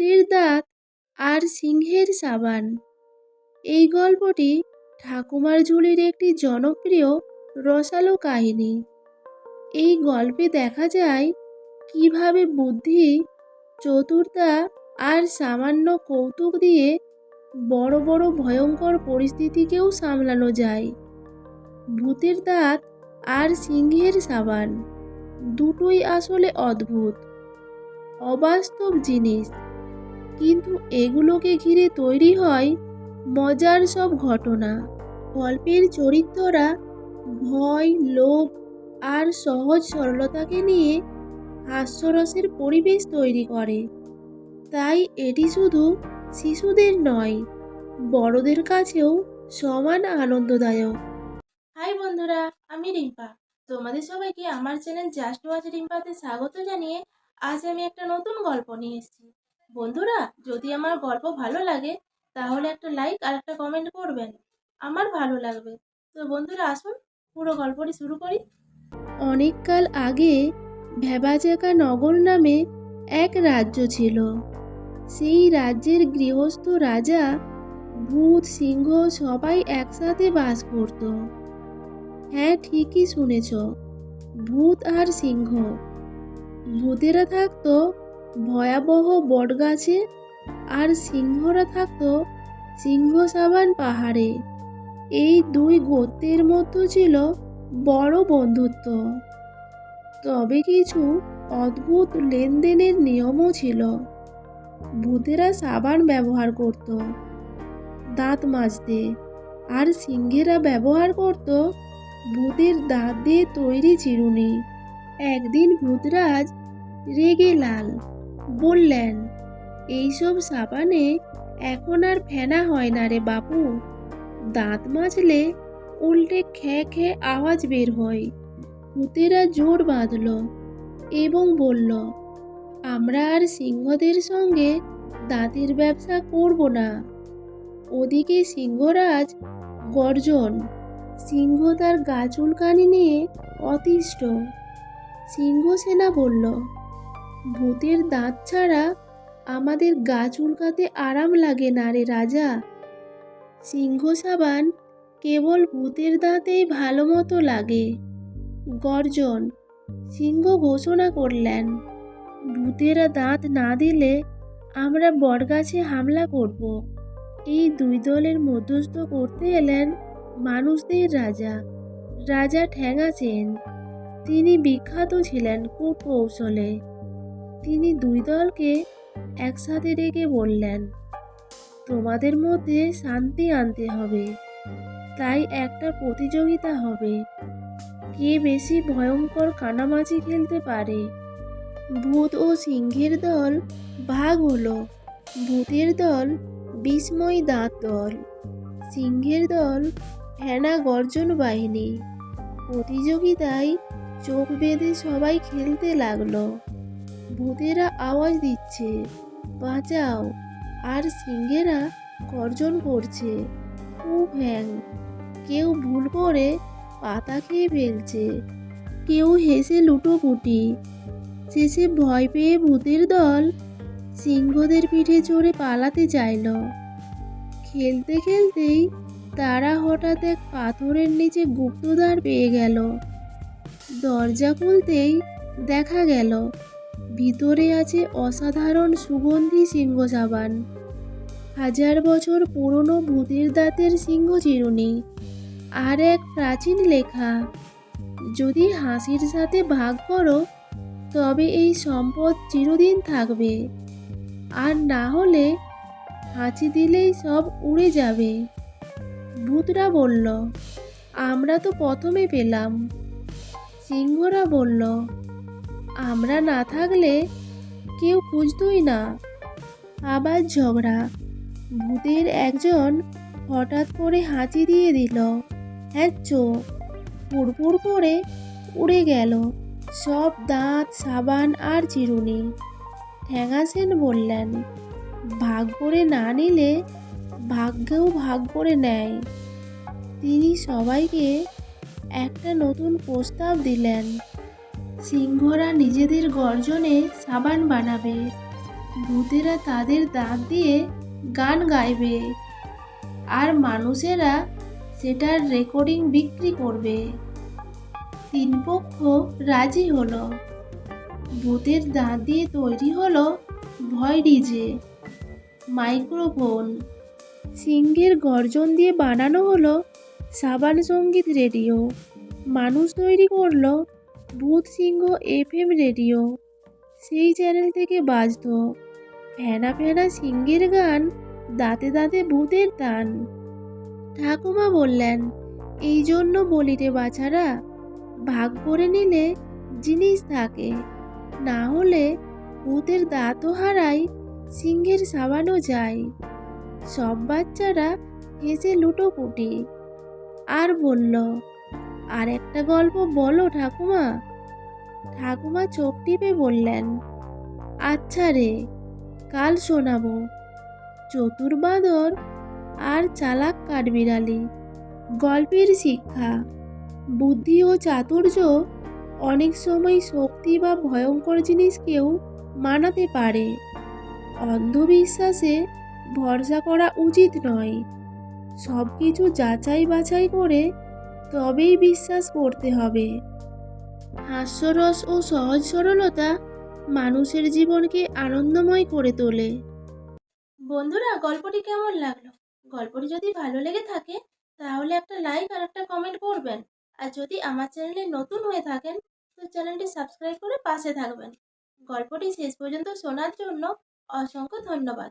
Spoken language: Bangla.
ভূতের দাঁত আর সিংহের সাবান। এই গল্পটি ঠাকুমার ঝুলির একটি জনপ্রিয় রসালো কাহিনী। এই গল্পে দেখা যায় কীভাবে বুদ্ধি, চতুরতা আর সামান্য কৌতুক দিয়ে বড় বড় ভয়ঙ্কর পরিস্থিতিকেও সামলানো যায়। ভূতের দাঁত আর সিংহের সাবান দুটোই আসলে অদ্ভুত, অবাস্তব জিনিস। কিন্তু এগুলোকে ঘিরে তৈরি হয় মজার সব ঘটনা। গল্পের চরিত্ররা ভয়, লোভ আর সহজ সরলতাকে নিয়ে হাস্যরসের পরিবেশ তৈরি করে। তাই এটি শুধু শিশুদের নয়, বড়দের কাছেও সমান আনন্দদায়ক। হাই বন্ধুরা, আমি রিম্পা। তোমাদের সবাইকে আমার চ্যানেল জাস্ট ওয়াচ রিম্পাতে স্বাগত জানিয়ে আজ আমি একটা নতুন গল্প নিয়ে এসেছি। বন্ধুরা, যদি আমার গল্প ভালো লাগে, তাহলে একটা লাইক আর একটা কমেন্ট করবেন। আমার ভালো লাগবে। তো বন্ধুরা, আসুন, পুরো গল্পটি শুরু করি। অনেককাল আগে ভেবাজাকা নগর নামে এক রাজ্য ছিল। সেই রাজ্যের গৃহস্থ রাজা ভূত সিংহ সবাই একসাথে বাস করত। হ্যাঁ ঠিকই শুনেছ ভূত আর সিংহ। ভূতেরা থাকতো ভয়াবহ বটগাছে আর সিংহরা থাকতো সিংহ সাবান পাহাড়ে। এই দুই গোত্রের মধ্যে ছিল বড় বন্ধুত্ব। তবে কিছু অদ্ভুত লেনদেনের নিয়মও ছিল। ভূতেরা সাবান ব্যবহার করত, দাঁত মাজতে, আর সিংহেরা ব্যবহার করত ভূতের দাঁত দিয়ে তৈরি চিরুনি। একদিন ভূতরাজ রেগে লাল বললেন, এইসব সাবানে এখন আর ফেনা হয় না রে বাপু। দাঁত মাজলে উল্টে খ্যাঁ খ্যাঁ আওয়াজ বের হয়। ভূতেরা জোর বাঁধল এবং বলল, আমরা আর সিংহদের সঙ্গে দাঁতের ব্যবসা করব না। ওদিকে সিংহরাজ গর্জন, সিংহ তার গা চুলকানি নিয়ে অতিষ্ঠ। সিংহ সেনা বলল ভূতের দাঁত ছাড়া আমাদের গা চুলকাতে আরাম লাগে না রে রাজা। সিংহ সাবান কেবল ভূতের দাঁতেই ভালো মতো লাগে। গর্জন, সিংহ ঘোষণা করলেন, ভূতেরা দাঁত না দিলে আমরা বটগাছে হামলা করব। এই দুই দলের মধ্যস্থ করতে এলেন মানুষদের রাজা। রাজা ঠ্যাঙা সেন তিনি বিখ্যাত ছিলেন কূটকৌশলে তিনি দুই দলকে একসাথে ডেকে বললেন, তোমাদের মধ্যে শান্তি আনতে হবে, তাই একটা প্রতিযোগিতা হবে। কে বেশি ভয়ঙ্কর কানামাছি খেলতে পারে? ভূত ও সিংহের দল ভাগ হলো। ভূতের দল বিস্ময় দাঁত দল। সিংহের দল ফেনা গর্জন বাহিনী। প্রতিযোগিতায় চোখ বেঁধে সবাই খেলতে লাগল। ভূতেরা আওয়াজ দিচ্ছে। বাঁচাও। আর সিংহেরা গর্জন করছে। খুব ভ্যাং কেউ ভুল করে পাতা খেয়ে ফেলছে। কেউ হেসে লুটোপুটি। শেষে ভয় পেয়ে ভূতের দল সিংহদের পিঠে চড়ে পালাতে চাইল। খেলতে খেলতেই তারা হঠাৎ এক পাথরের নিচে গুপ্তদ্বার পেয়ে গেল। দরজা খুলতেই দেখা গেল ভিতরে আছে অসাধারণ সুগন্ধি সিংহ সাবান হাজার বছর পুরনো ভূতের দাঁতের সিংহ চিরুনি আর এক প্রাচীন লেখা। যদি হাসির সাথে ভাগ করো, তবে এই সম্পদ চিরদিন থাকবে। আর না হলে হাঁচি দিলেই সব উড়ে যাবে। ভূতরা বলল, আমরা তো প্রথমে পেলাম। সিংহরা বলল আমরা না থাকলে কেউ খুঁজতই না। আবার ঝগড়া। ভূতের একজন হঠাৎ করে হাঁচি দিয়ে দিল। হ্যাঁ চোখ পুরপুর করে উড়ে গেল। সব দাঁত, সাবান আর চিরুনি। ঠ্যাঙা সেন বললেন, ভাগ করে না নিলে ভাগ্যেও ভাগ করে নেয়। তিনি সবাইকে একটা নতুন প্রস্তাব দিলেন। সিংহরা নিজেদের গর্জনে সাবান বানাবে। ভূতেরা তাদের দাঁত দিয়ে গান গাইবে। আর মানুষেরা সেটার রেকর্ডিং বিক্রি করবে। তিন পক্ষ রাজি হলো। ভূতের দাঁত দিয়ে তৈরি হলো ভয় ডিজে, মাইক্রোফোন। সিংহের গর্জন দিয়ে বানানো হলো সাবান সংগীত রেডিও। মানুষ তৈরি করল ভূত সিংহ এফ এম রেডিও, সেই চ্যানেল থেকে বাজতো ফেনা ফেনা সিংহের গান, দাঁতে দাঁতে ভূতের দান ঠাকুমা বললেন, এই জন্য বলি রে বাছারা, ভাগ করে নিলে জিনিস থাকে। না হলে ভূতের দাঁতও হারায়, সিংহের সাবানও যায়। সব বাচ্চারা হেসে লুটোপুটি। আর বলল আর একটা গল্প বলো, ঠাকুমা। ঠাকুমা চোখ টিপে বললেন আচ্ছা রে, কাল শোনাবো। চতুর্বাদর আর চালাক কাঠবিড়ালি, গল্পের শিক্ষা। বুদ্ধি ও চাতুর্য অনেক সময় শক্তি বা ভয়ঙ্কর জিনিসকেও মানাতে পারে। অন্ধবিশ্বাসে ভরসা করা উচিত নয়। সব কিছু যাচাই বাছাই করে তবেই বিশ্বাস করতে হবে। হাস্যরস ও সহজ সরলতা মানুষের জীবনকে আনন্দময় করে তোলে। বন্ধুরা, গল্পটি কেমন লাগল? গল্পটি যদি ভালো লেগে থাকে, তাহলে একটা লাইক আর একটা কমেন্ট করবেন। আর যদি আমার চ্যানেলে নতুন হয়ে থাকেন, তো চ্যানেলটি সাবস্ক্রাইব করে পাশে থাকবেন। গল্পটি শেষ পর্যন্ত শোনার জন্য অসংখ্য ধন্যবাদ।